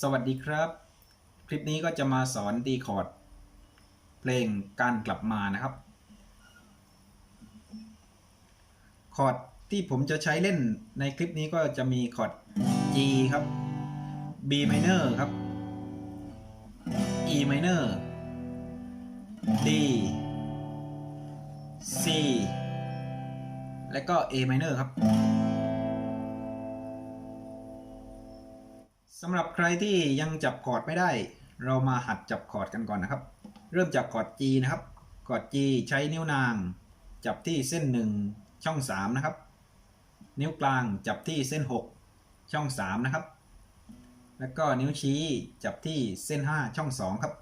สวัสดีครับ คลิปนี้ก็จะมาสอนตีคอร์ด เพลงการกลับมานะครับ คอร์ดที่ผมจะใช้เล่นในคลิปนี้ก็จะมีคอร์ด G ครับ B minor ครับ E minor D C และก็ A minor ครับ สำหรับใครที่ยังจับคอร์ดไม่ได้ เรามาหัดจับคอร์ดกันก่อนนะครับ เริ่มจากคอร์ด G นะครับคอร์ด G ใช้นิ้วนาง จับที่เส้น 1 ช่อง 3 นะครับ นิ้วกลางจับที่เส้น 6 ช่อง 3 นะครับ แล้วก็นิ้วชี้จับที่เส้น 5 ช่อง 2 ครับ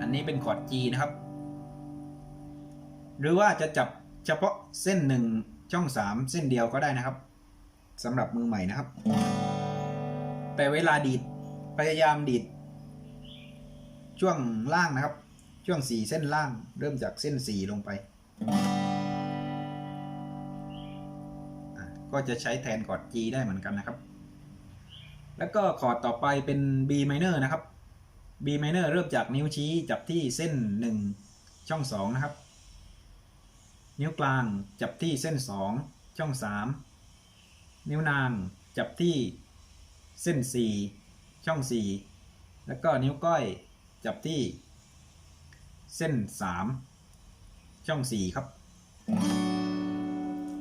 อันนี้เป็นคอร์ด G นะครับ หรือว่าจะจับเฉพาะเส้น 1 ช่อง 3 เส้นเดียวก็ได้นะครับ สำหรับมือใหม่นะครับ แต่เวลาดีดพยายามดีด ช่วงล่างนะครับ ช่วงสีเส้นล่าง เริ่มจากเส้นสีลงไป ก็จะใช้แทนคอร์ด G ได้เหมือนกันนะครับ แล้วก็คอร์ดต่อไปเป็น B minor นะครับ B minor เริ่มจากนิ้วชี้จับที่เส้น 1 ช่อง 2 นะครับ นิ้วกลางจับที่เส้น 2 ช่อง 3 นิ้วนางจับที่เส้น 4 ช่อง 4 แล้วก็นิ้วก้อยจับที่เส้น 3 ช่อง 4 ครับ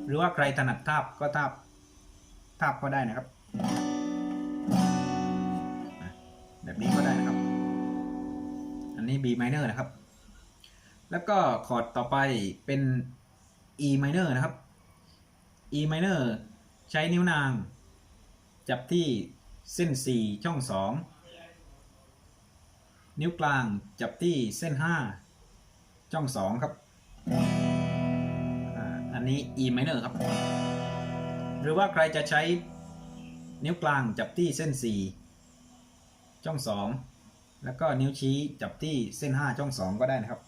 หรือว่าใครถนัดทาบก็ทาบทาบก็ได้นะครับ แบบนี้ก็ได้นะครับ อันนี้ B minor นะครับ แล้วก็คอร์ดต่อไปเป็น E minor นะครับ E minor ใช้นิ้วนาง จับที่เส้น 4 ช่อง 2 นิ้วกลางจับที่เส้น 5 ช่อง 2 ครับอันนี้ E minor ครับ หรือว่าใครจะใช้นิ้วกลางจับที่เส้น 4 ช่อง 2 แล้วก็นิ้วชี้จับที่เส้น 5 ช่อง 2 ก็ได้นะครับ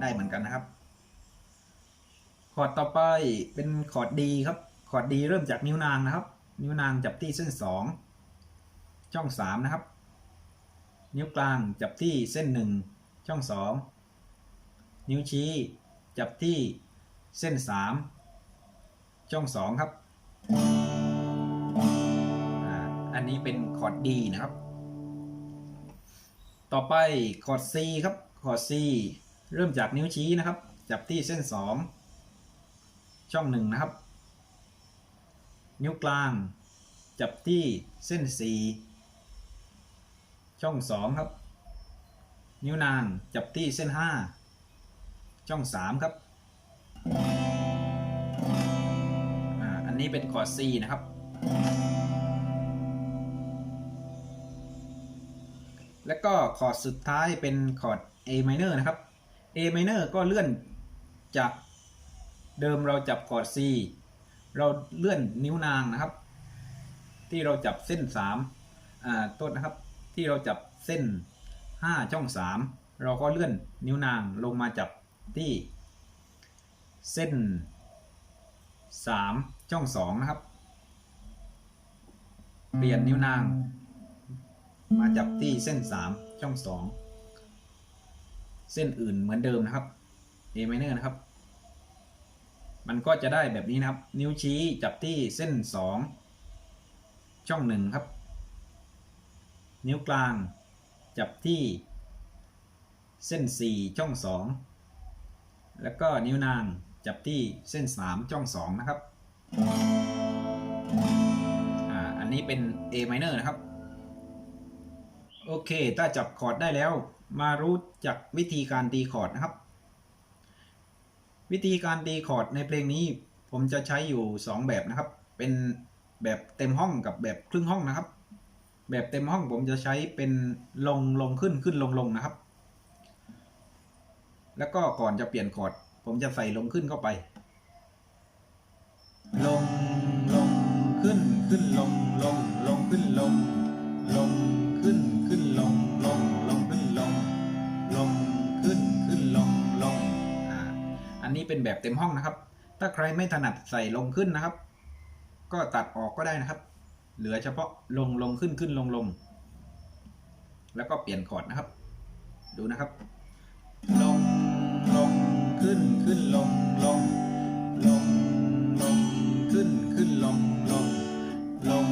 ได้เหมือนกันนะครับ อร์ดต่อไปเป็นคอร์ดดีครับคอร์ดดีเริ่มจากนิ้วนางนะครับ นิ้วนางจับที่เส้น 2 ช่อง 3 นะครับ นิ้วกลางจับที่เส้น 1 ช่อง 2 นิ้วชี้จับที่เส้น 3 ช่อง 2 ครับอันนี้เป็นคอร์ดดีนะครับ ต่อไปคอร์ด C ครับคอร์ด C เริ่มจากนิ้วชี้นะครับ จับที่เส้น 2 ช่องหนึ่งนะครับ นิ้วกลาง จับที่เส้น4ช่อง2ครับ นิ้วนางจับที่เส้น5ช่อง3ครับอันนี้เป็นคอร์ด C นะครับแล้วก็คอร์ดสุดท้ายเป็นคอร์ด A minor นะครับ A minor ก็เลื่อนจาก เดิมเราจับคอร์ด C เราเลื่อนนิ้วนางนะครับ ที่เราจับเส้น3อ่าต้นนะครับ ที่เราจับเส้น 5 ช่อง 3 เราก็เลื่อนนิ้วนางลงมาจับที่เส้น 3 ช่อง 2 นะครับ เปลี่ยนนิ้วนาง มาจับที่เส้น 3 ช่อง 2 เส้นอื่นเหมือนเดิมนะครับ A minor นะครับ มันก็จะได้แบบนี้นะครับ นิ้วชี้จับที่เส้น 2 ช่องหนึ่งครับ นิ้วกลางจับที่เส้น 4 ช่อง 2 แล้วก็นิ้วนางจับที่เส้น 3 ช่อง 2 นะครับอ่าอันนี้เป็น A minor นะครับ โอเค ถ้าจับคอร์ดได้แล้ว มารู้จักวิธีการตีคอร์ดนะครับ วิธีการตีคอร์ดในเพลงนี้ ผมจะใช้อยู่ 2 แบบนะครับ เป็นแบบเต็มห้องกับแบบครึ่งห้องนะครับ แบบเต็มห้องผมจะใช้เป็นลงลงขึ้นขึ้นลงลงนะครับ แล้วก็ก่อนจะเปลี่ยนคอร์ดผมจะใส่ลงขึ้นเข้าไป ลงลงขึ้นขึ้นลง อันนี้เป็นแบบเต็มห้องนะครับ ถ้าใครไม่ถนัดใส่ลงขึ้นนะครับ ก็ตัดออกก็ได้นะครับ เหลือเฉพาะลงลงขึ้นขึ้นลงลงแล้วก็เปลี่ยนคอร์ดนะครับ ดูนะครับ ลงลงขึ้นขึ้นลงลงลงลงขึ้นขึ้นลงลงลง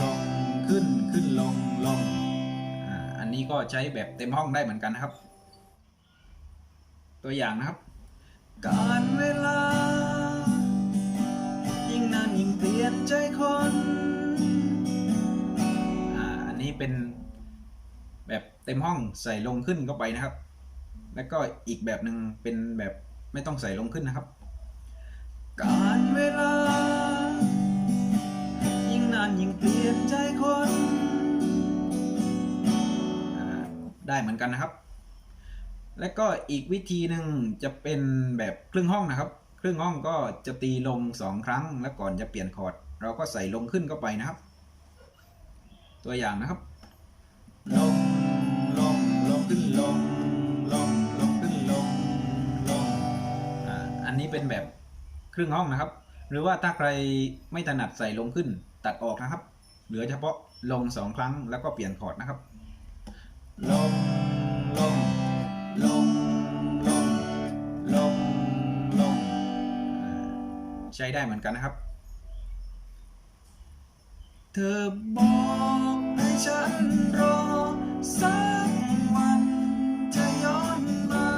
ลงขึ้นขึ้นลงลงอ่าอันนี้ก็ใช้แบบเต็มห้องได้เหมือนกันนะครับ ตัวอย่างนะครับ การเวลา ยิ่งนานยิ่งเปลี่ยนใจคนอ่าอันนี้เป็นแบบเต็มห้องใส่ลงขึ้นเข้าไปนะครับ แล้วก็อีกแบบหนึ่งเป็นแบบไม่ต้องใส่ลงขึ้นนะครับ การเวลา ยิ่งนานยิ่งเปลี่ยนใจคน ได้เหมือนกันนะครับ และก็อีกวิธีหนึ่งจะเป็นแบบครึ่งห้องนะครับ ครึ่งห้องก็จะตีลงสองครั้ง แล้วก่อนจะเปลี่ยนคอร์ด เราก็ใส่ลงขึ้นเข้าไปนะครับ ตัวอย่างนะครับ ลง ลง ลงขึ้นลง ลง ลงขึ้นลง ลง อ่า อันนี้เป็นแบบครึ่งห้องนะครับ หรือว่าถ้าใครไม่ถนัดใส่ลงขึ้น ตัดออกนะครับ เหลือเฉพาะลงสองครั้งแล้วก็เปลี่ยนคอร์ดนะครับ ลง ใช้ได้เหมือนกันนะครับ เธอบอกให้ฉันรอสักวันจะย้อนมา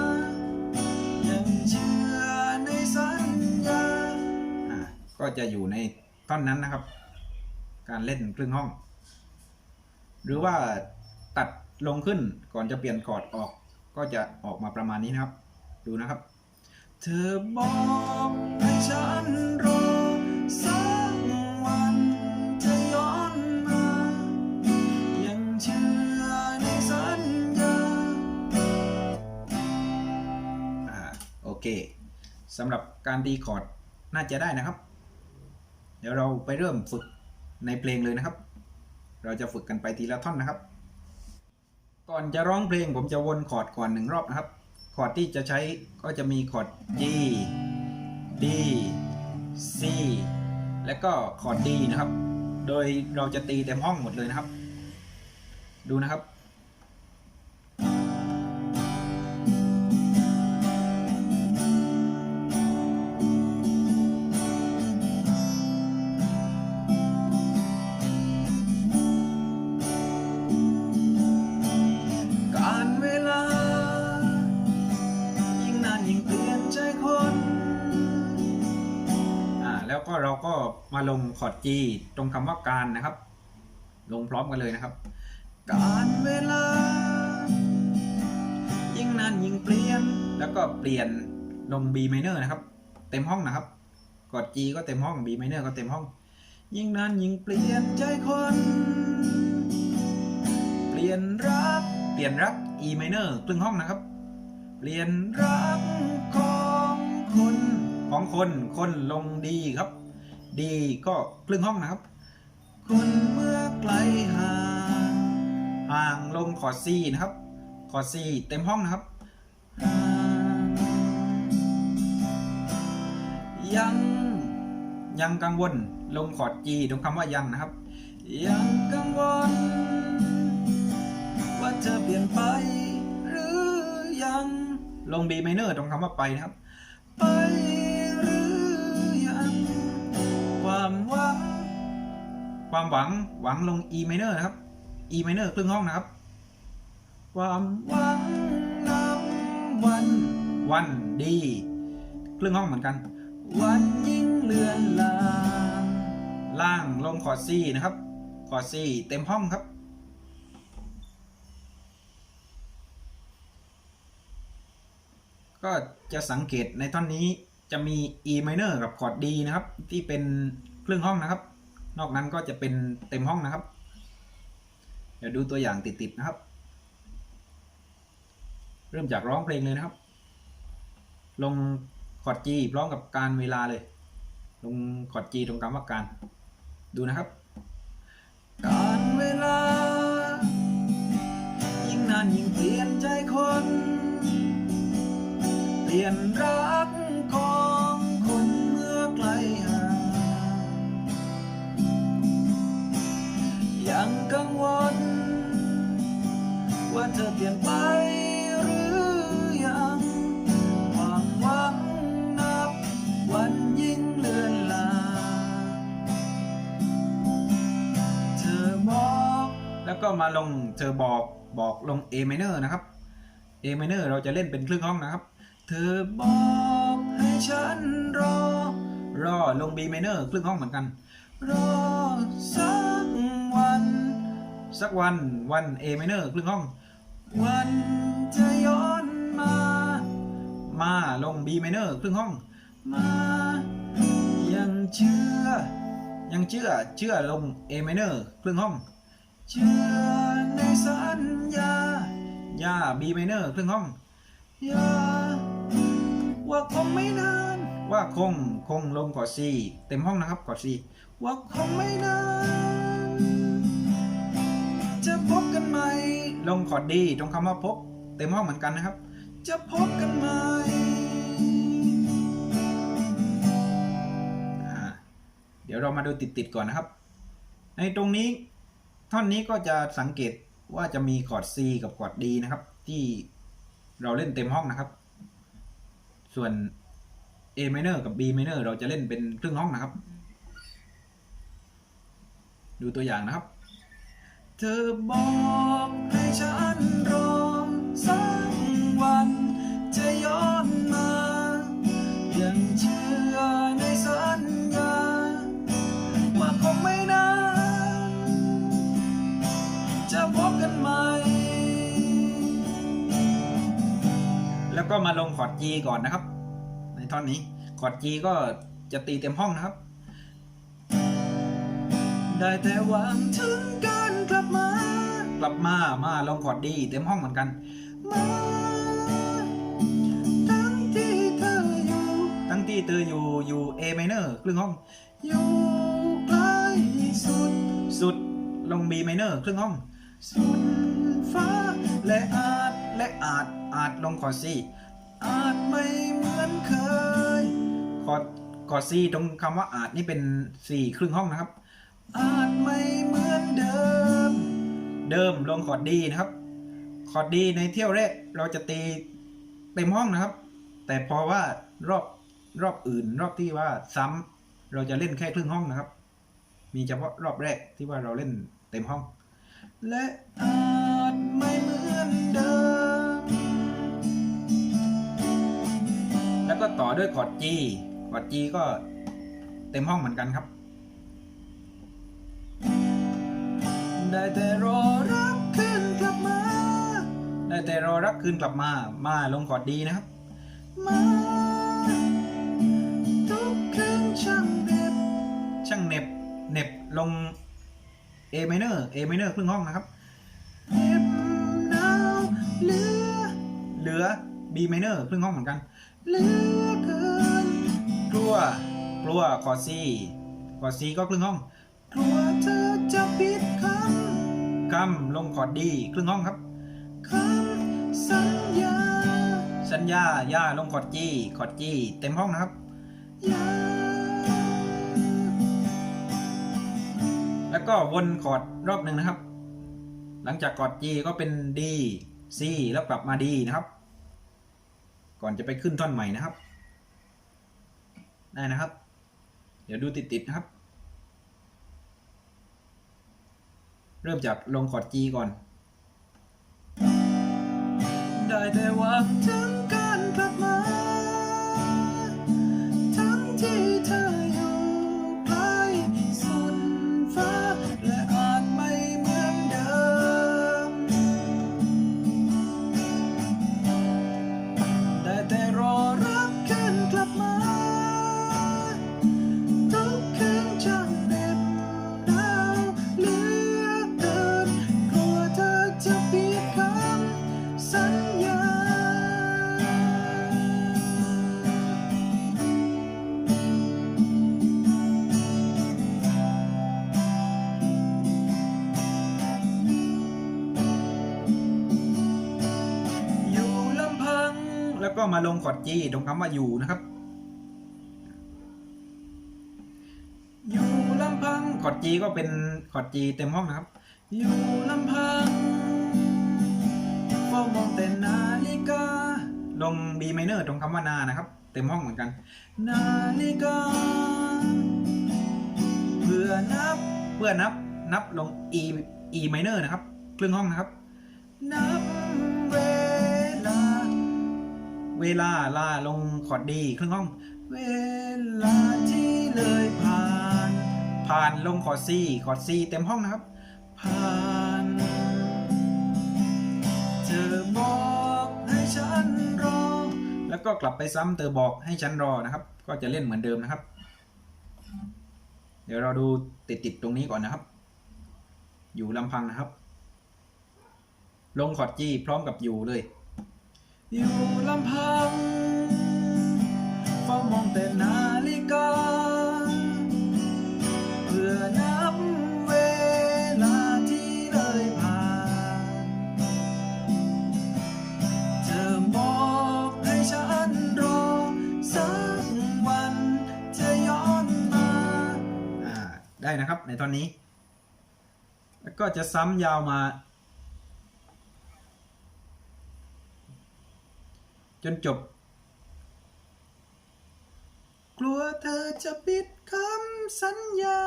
ยังเชื่อในสัญญาอ่าก็จะอยู่ในท่อนนั้นนะครับ การเล่นครึ่งห้อง หรือว่าตัดลงขึ้นก่อนจะเปลี่ยนคอร์ดออก ก็จะออกมาประมาณนี้นะครับ ดูนะครับ เธอบอกให้ฉัน สำหรับการตีคอร์ดน่าจะได้นะครับ เดี๋ยวเราไปเริ่มฝึกในเพลงเลยนะครับ เราจะฝึกกันไปทีละท่อนนะครับ ก่อนจะร้องเพลงผมจะวนคอร์ดก่อนหนึ่งรอบนะครับ คอร์ดที่จะใช้ก็จะมีคอร์ด G D C และก็คอร์ด D นะครับ โดยเราจะตีเต็มห้องหมดเลยนะครับ ดูนะครับ เราก็มาลงคอร์ด G ตรงคำว่าการนะครับ ลงพร้อมกันเลยนะครับ การเวลา ยิ่งนานยิ่งเปลี่ยน แล้วก็เปลี่ยนลง B minor นะครับ เต็มห้องนะครับกอด G ก็เต็มห้อง B minor ก็เต็มห้อง ยิ่งนานยิ่งเปลี่ยนใจคน เปลี่ยนรัก เปลี่ยนรัก E minor ครึ่งห้องนะครับ เปลี่ยนรักของคนของคน คนลงดีครับ ดีก็ครึ่งห้องนะครับคนเมื่อไกลห่างห่างลงคอร์ดซีนะครับคอร์ดซีเต็มห้องนะครับ ยังยังกังวลลงคอร์ด G ตรงคำว่ายังนะครับ ยังกังวล ว่าจะเปลี่ยนไป หรือยังลง B minor ตรงคำว่าไปนะครับ ไป ความหวัง ความหวังหวังลง E minor นะครับ E minor ครึ่งห้องนะครับ ความหวังนับวัน วันดีครึ่งห้องเหมือนกัน วันยิ่งเลือนลางล่างลงคอร์ด C นะครับคอร์ด C เต็มห้องครับก็จะสังเกตในท่อนนี้ จะมี E minor กับคอร์ด D นะครับ ที่เป็นครึ่งห้องนะครับ นอกนั้นก็จะเป็นเต็มห้องนะครับ เดี๋ยวดูตัวอย่างติดๆนะครับ เริ่มจากร้องเพลงเลยนะครับ ลงคอร์ด G พร้อมกับการเวลาเลย ลงคอร์ด G ตรงคำว่าการ ดูนะครับ การเวลา ยิ่งนานยิ่งเปลี่ยนใจคน เปลี่ยนรัก เปลี่ยนไปหรือยังความหวังนับวันยิ่งเลือนลางเธอบอกแล้วก็มาลงเธอบอกบอกลง A minor นะครับ A minor เราจะเล่นเป็นครึ่งห้องนะครับ เธอบอกให้ฉันรอ รอลง B minor ครึ่งห้องเหมือนกัน รอสักวัน สักวันวัน A minor ครึ่งห้อง วันจะย้อนมา มาลง B minor ครึ่งห้อง มา ยังเชื่อ ยังเชื่อ เชื่อลง A minor ครึ่งห้อง เชื่อในสัญญา ย่า B minor ครึ่งห้อง ย่า ว่าคงไม่นาน ว่าคง คงลงกอด C เต็มห้องนะครับกอด C ว่าคงไม่นาน ลงคอร์ดดีตรงคำว่าพบ เต็มห้องเหมือนกันนะครับ จะพบกันไหมเดี๋ยวเรามาดูติดๆก่อนนะครับ ในตรงนี้ท่อนนี้ก็จะสังเกตว่าจะมีคอร์ด C กับคอร์ด D นะครับ ที่เราเล่นเต็มห้องนะครับ ส่วน A minor กับ B minor เราจะเล่นเป็นครึ่งห้องนะครับ ดูตัวอย่างนะครับ เธอบอกให้ฉันรอสักวัน จะย้อนมา ยังเชื่อในสัญญาว่าคงไม่นานจะพบกันใหม่ แล้วก็มาลงคอร์ด G ก่อนนะครับ ในท่อนนี้คอร์ด G ก็จะตีเต็มห้องนะครับ ได้แต่หวังถึงการกลับมา กลับมา มาลองคอดดี เต็มห้องเหมือนกัน มาทั้งที่เธออยู่ ทั้งที่เธออยู่อยู่ A minor ครึ่งห้อง อยู่ใกล้สุด สุดลง B minor ครึ่งห้อง สุดฟ้าและอาจและอาจอาจลงคอร์ด C อาจไม่เหมือนเคยคอดคอร์ด C ตรงคำว่าอาจนี่เป็น4ครึ่งห้องนะครับ อาจไม่เหมือนเดิม เดิมลงคอร์ดดีนะครับ คอร์ดดีในเที่ยวแรกเราจะตีเต็มห้องนะครับ แต่พอว่ารอบรอบอื่น รอบที่ว่าซ้ำเราจะเล่นแค่ครึ่งห้องนะครับ มีเฉพาะรอบแรกที่ว่าเราเล่นเต็มห้อง และอาจไม่เหมือนเดิม แล้วก็ต่อด้วยคอร์ด G คอร์ด G ก็เต็มห้องเหมือนกันครับ ได้แต่รอรักคืนกลับมา ได้แต่รอรักคืนกลับมา มาลงคอร์ดดีนะครับ มาทุกคืนช่างเหน็บช่างเหน็บเหน็บลง A minor A minor ครึ่งห้องนะครับเหน็บหนาวเหลือเหลือ B minor ครึ่งห้องเหมือนกันเหลือเกินกลัวกลัวคอร์ด C คอร์ด C ก็ครึ่งห้อง กลัวเธอจะผิดคำคำลงคอร์ดดีครึ่งห้องครับคำสัญญา สัญญาย่าลงคอร์ดจีคอร์ดจีเต็มห้องนะครับยาแล้วก็วนคอร์ดรอบหนึ่งนะครับ หลังจากคอร์ด G ก็เป็น D C แล้วกลับมา D นะครับ ก่อนจะไปขึ้นท่อนใหม่นะครับ ได้นะครับ เดี๋ยวดูติดๆนะครับ เริ่มจากลงคอร์ด G ก่อน ได้แต่หวังถึงการกลับมา มาลงคอร์ดจีตรงคำว่าอยู่นะครับ อยู่ลำพังคอร์ดจีก็เป็นคอร์ดจีเต็มห้องนะครับ อยู่ลำพังฝฝ้ามองแต่นาฬิกาลง B minor ตรงคำว่านานะครับ เต็มห้องเหมือนกัน นาฬิกาเพื่อนับเพื่อนับนับลง E E minor นะครับ ครึ่งห้องนะครับ นับ เวลาลาลงคอร์ดดีครึ่งห้อง เวลาที่เลยผ่าน ผ่านลงคอร์ดซีคอร์ดซีเต็มห้องนะครับ ผ่านเธอบอกให้ฉันรอ แล้วก็กลับไปซ้ำเธอบอกให้ฉันรอนะครับ ก็จะเล่นเหมือนเดิมนะครับ เดี๋ยวเราดูติดติดๆตรงนี้ก่อนนะครับ อยู่ลำพังนะครับ ลงคอร์ดจีพร้อมกับอยู่เลย อยู่ลำพังเฝ้ามองแต่นาฬิกา เพื่อนับเวลาที่เลยผ่าน เธอบอกให้ฉันรอ สักวันจะย้อนมาอ่าได้นะครับในตอนนี้ แล้วก็จะซ้ำยาวมา นจบ กลัวเธอจะปิดคำสัญญา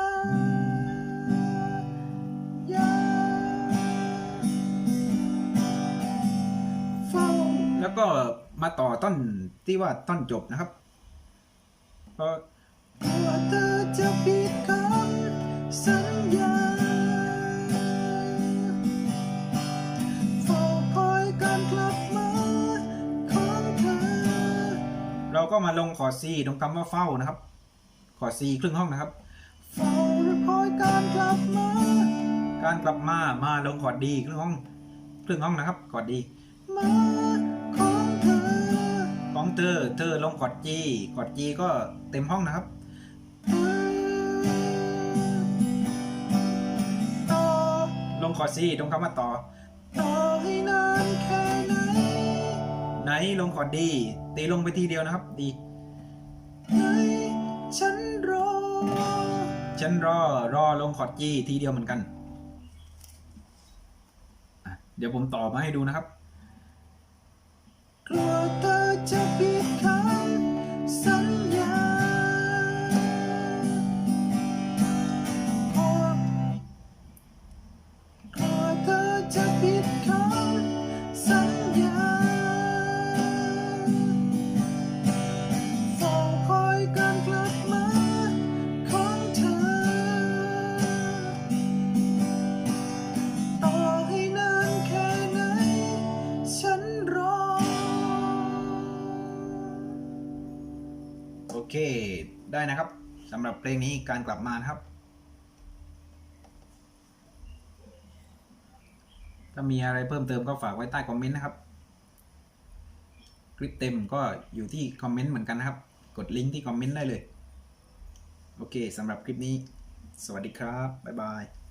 แล้วก็มาต่อต้นที่ว่าต้นจบนะครับเพราะกลัวเธอจะปิดคำสัญญา ก็มาลงคอร์ดซีตรงคำว่าเฝ้านะครับคอร์ดซีครึ่งห้องนะครับ เฝ้าคอยการกลับมา การกลับมา มาลงคอร์ดดีครึ่งห้อง ครึ่งห้องนะครับคอร์ดดีมาของเธอ ของเธอ เธอลงคอร์ดจีคอร์ดจีก็เต็มห้องนะครับต่อลงคอร์ดซีตรงคำว่าต่อ ต่อให้นานแค่ไหนไห นลงคอร์ดดีตีลงไปทีเดียวนะครับ ดีฉันรอ ฉันรอ รอลงคอร์ดจีทีเดียวเหมือนกัน เดี๋ยวผมต่อมาให้ดูนะครับกลัวเธอจะผิดขา ได้นะครับสำหรับเพลงนี้การกลับมานะครับ ถ้ามีอะไรเพิ่มเติมก็ฝากไว้ใต้คอมเมนต์นะครับ คลิปเต็มก็อยู่ที่คอมเมนต์เหมือนกันนะครับ กดลิงก์ที่คอมเมนต์ได้เลย โอเคสำหรับคลิปนี้ สวัสดีครับ บ๊ายบาย